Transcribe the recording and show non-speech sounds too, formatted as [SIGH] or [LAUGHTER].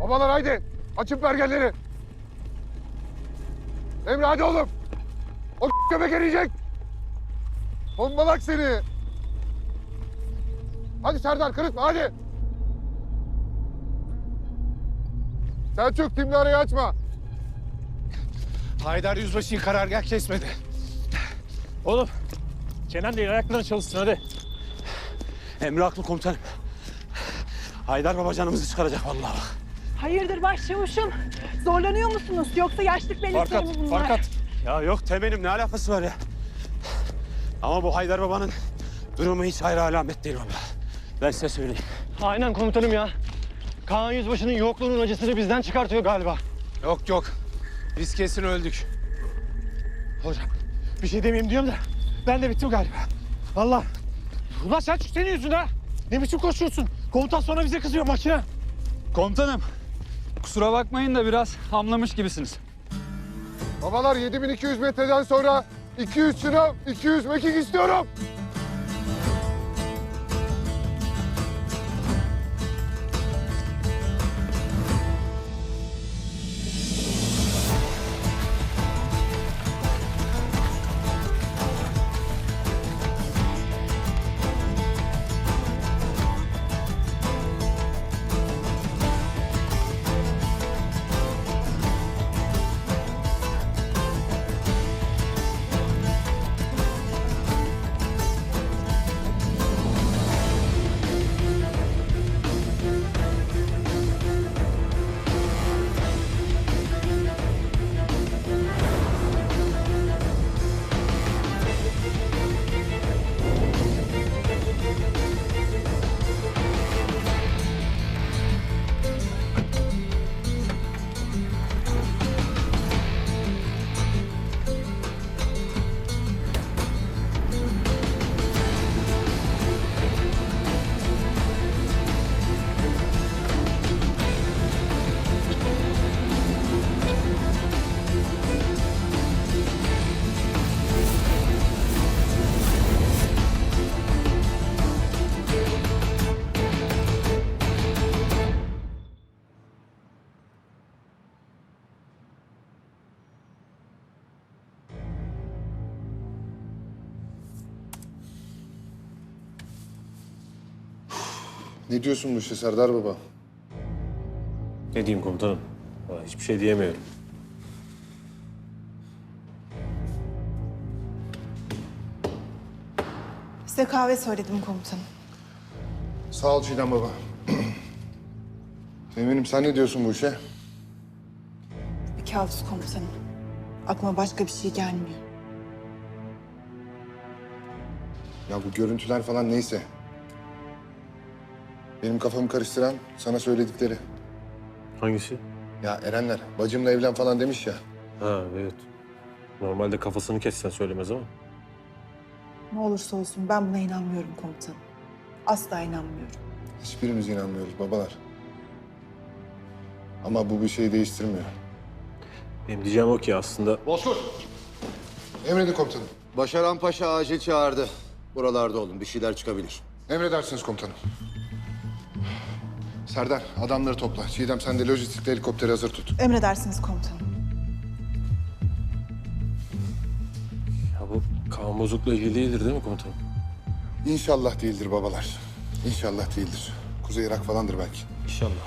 Babalar haydi. Açın pergelleri. Emre hadi oğlum. O [LAUGHS] köpek eriyecek. Bombalak seni. Hadi Serdar kırıtma hadi. Selçuk timli arayı açma. Haydar Yüzbaşı'yı karargah kesmedi. Oğlum Kenan değil ayaklarını çalışsın hadi. Emre haklı komutanım. Haydar baba canımızı çıkaracak vallahi bak. Hayırdır başçavuşum? Zorlanıyor musunuz? Yoksa yaşlık belirtileri mi bunlar? Farkat. Ya yok temenim ne alakası var ya? Ama bu Haydar babanın durumu hiç hayra alamet değil valla. Ben size söyleyeyim. Aynen komutanım ya. Kaan Yüzbaşı'nın yokluğunun acısını bizden çıkartıyor galiba. Yok yok. Biz kesin öldük. Hocam bir şey demeyeyim diyorum da ben de bittim galiba. Vallahi. Ulan Selçuk senin yüzünden. Ne biçim koşuyorsun? Komutan sonra bize kızıyor makine. Komutanım, kusura bakmayın da biraz hamlamış gibisiniz. Babalar 7200 metreden sonra 200 sınav, 200 mekik istiyorum. Ne diyorsun bu işe Serdar Baba? Ne diyeyim komutanım? Vallahi Hiçbir şey diyemiyorum. Size kahve söyledim komutanım. Sağ ol Çiğdem Baba. [CLEARS THROAT] Eminim sen ne diyorsun bu işe? Bir kabus komutanım. Aklıma başka bir şey gelmiyor. Ya bu görüntüler falan neyse. Benim kafamı karıştıran sana söyledikleri. Hangisi? Ya Erenler, bacımla evlen falan demiş ya. Ha evet. Normalde kafasını kessen söylemez ama. Ne olursa olsun ben buna inanmıyorum komutanım. Asla inanmıyorum. Hiçbirimiz inanmıyoruz babalar. Ama bu bir şey değiştirmiyor. Benim diyeceğim o ki aslında Bozkurt! Emredin komutanım. Başaran Paşa acil çağırdı. Buralarda olun, bir şeyler çıkabilir. Emredersiniz komutanım. Serdar, adamları topla. Çiğdem sen de lojistikte helikopteri hazır tut. Emredersiniz komutanım. ya bu kan bozukluğu ilgili değildir değil mi komutanım? İnşallah değildir babalar. İnşallah değildir. Kuzey Irak falandır belki. İnşallah.